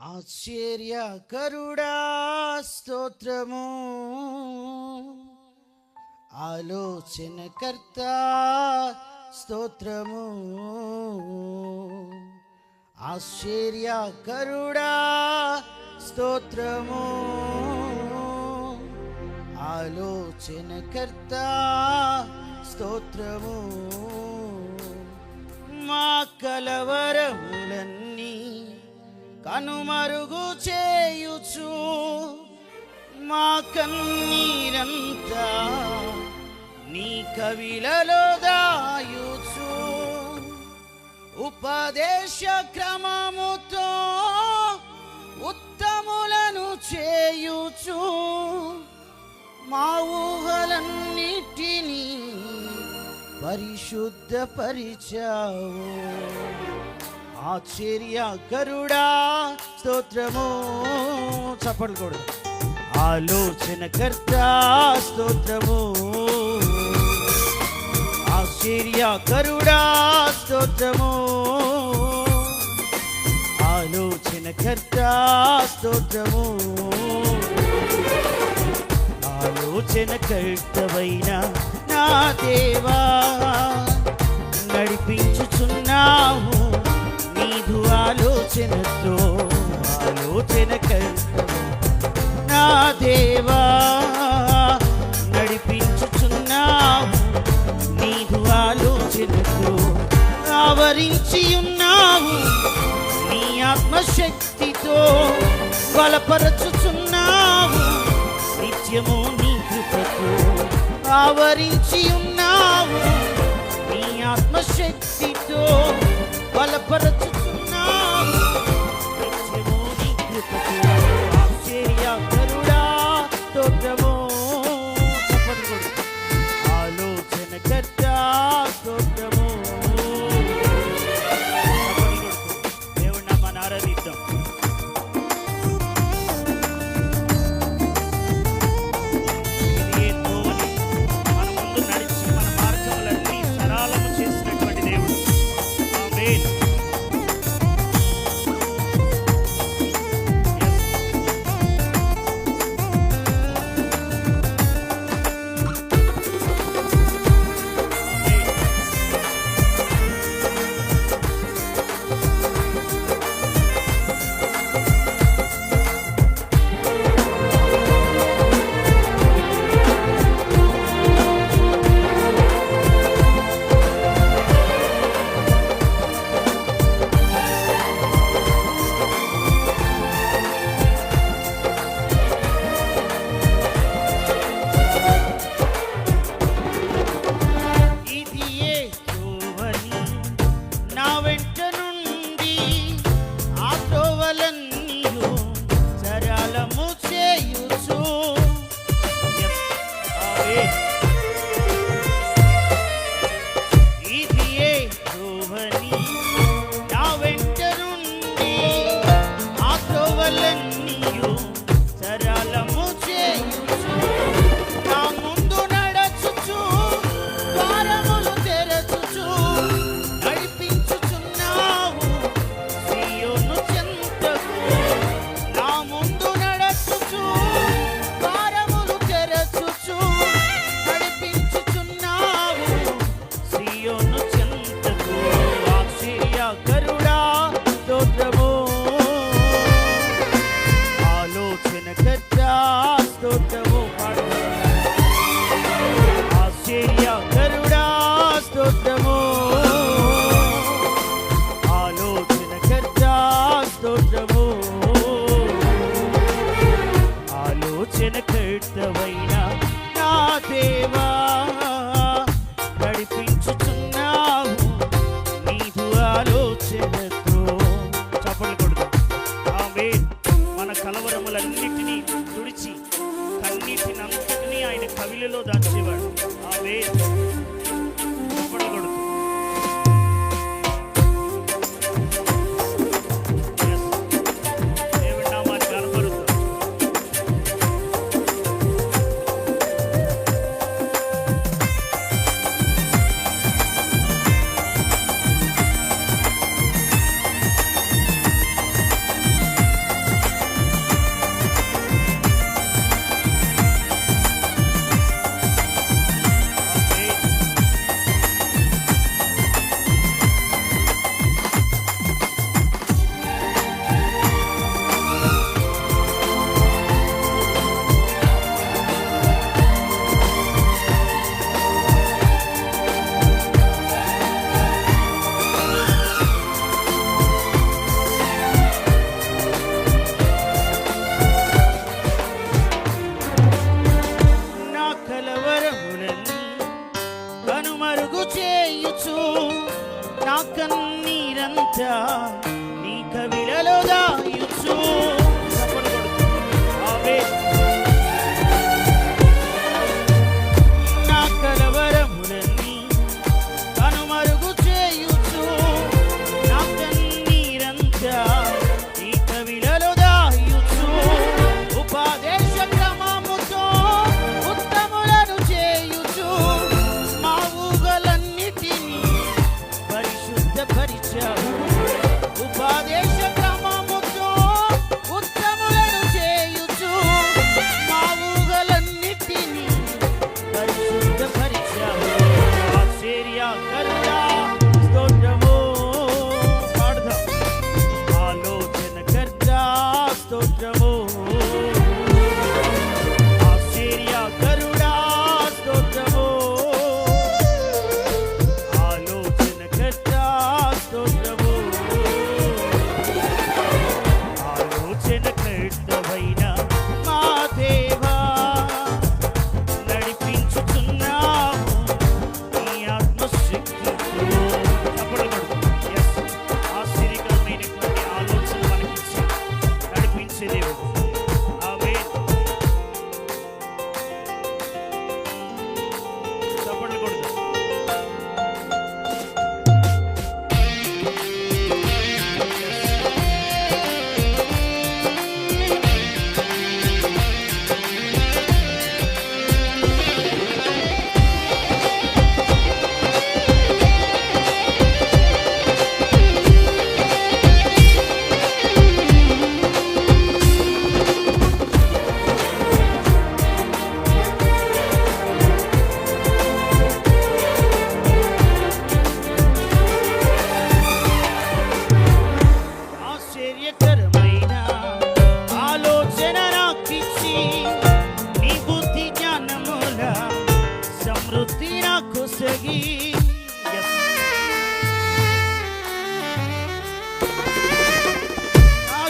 ఆశ్చర్యకరుడా స్తోత్రము. ఆలోచనకర్త స్తోత్రము. ఆశ్చర్యకరుడా స్తోత్రము. ఆలోచనకర్త స్తోత్రము. మా కలవరములన్నీ కనుమరుగు చేయుచు మా కన్నీరంతా నీ కవిలలో దాయుచు. ఉపదేశ క్రమముతో ఉత్తములను చేయుచు మా ఊహలన్నిటినీ పరిశుద్ధపరిచావు. ఆశ్చర్య గరుడా స్తోత్రము. చప్పట్లు ఆలోచన కర్త స్తోత్రము. ఆశ్చర్య గరుడా స్తోత్రము. ఆలోచనకర్త స్తోత్రము. ఆలోచనకర్తవైన నా దేవా నడిపించుచున్నావు నీదు ఆలోచనతో ఆలోచనకర్తవు నా దేవా నడిపించుచున్నావు. నీదు ఆలోచనతో ఆవరించి ఉన్నావు. నీ ఆత్మశక్తితో బలపరచుచున్నావు. నిత్యము నీ కృపతో ఆవరించి ఉన్నావు. నీ ఆత్మశక్తితో బలపరచు మన కలవరములన్నిటినీ తుడిచి కన్నీటినంతటినీ ఆయన కవిలలో దాచేవాడు. ఆమె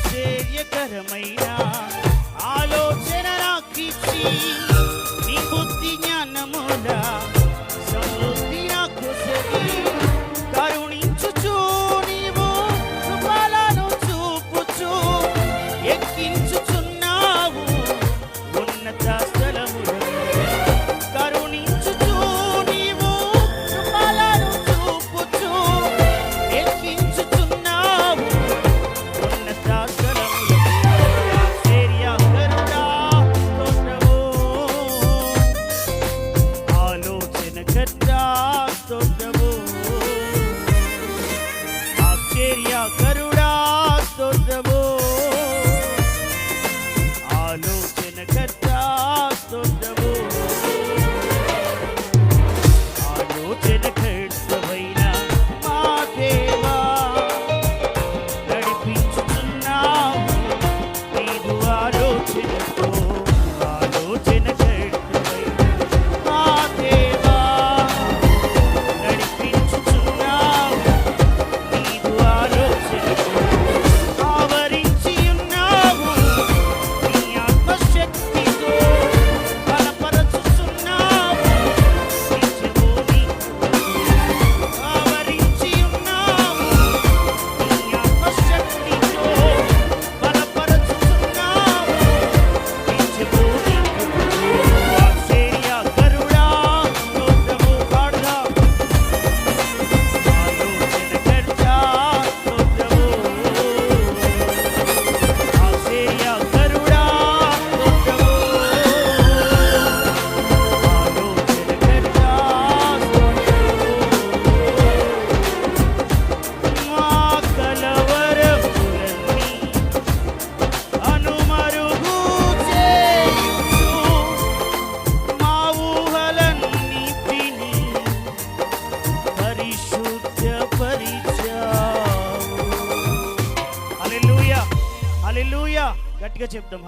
ఆశ్చర్యకరమైన ఆలోచన నాకిచ్చి నీ చేరియా కరుడా స్తోత్రము. ఆలోచన కర్త స్తోత్రము. ఆలోచన కర్తమైన మా దేవా నడిపించుతున్నాము. నీవు ఆలోచనతో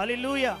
Hallelujah.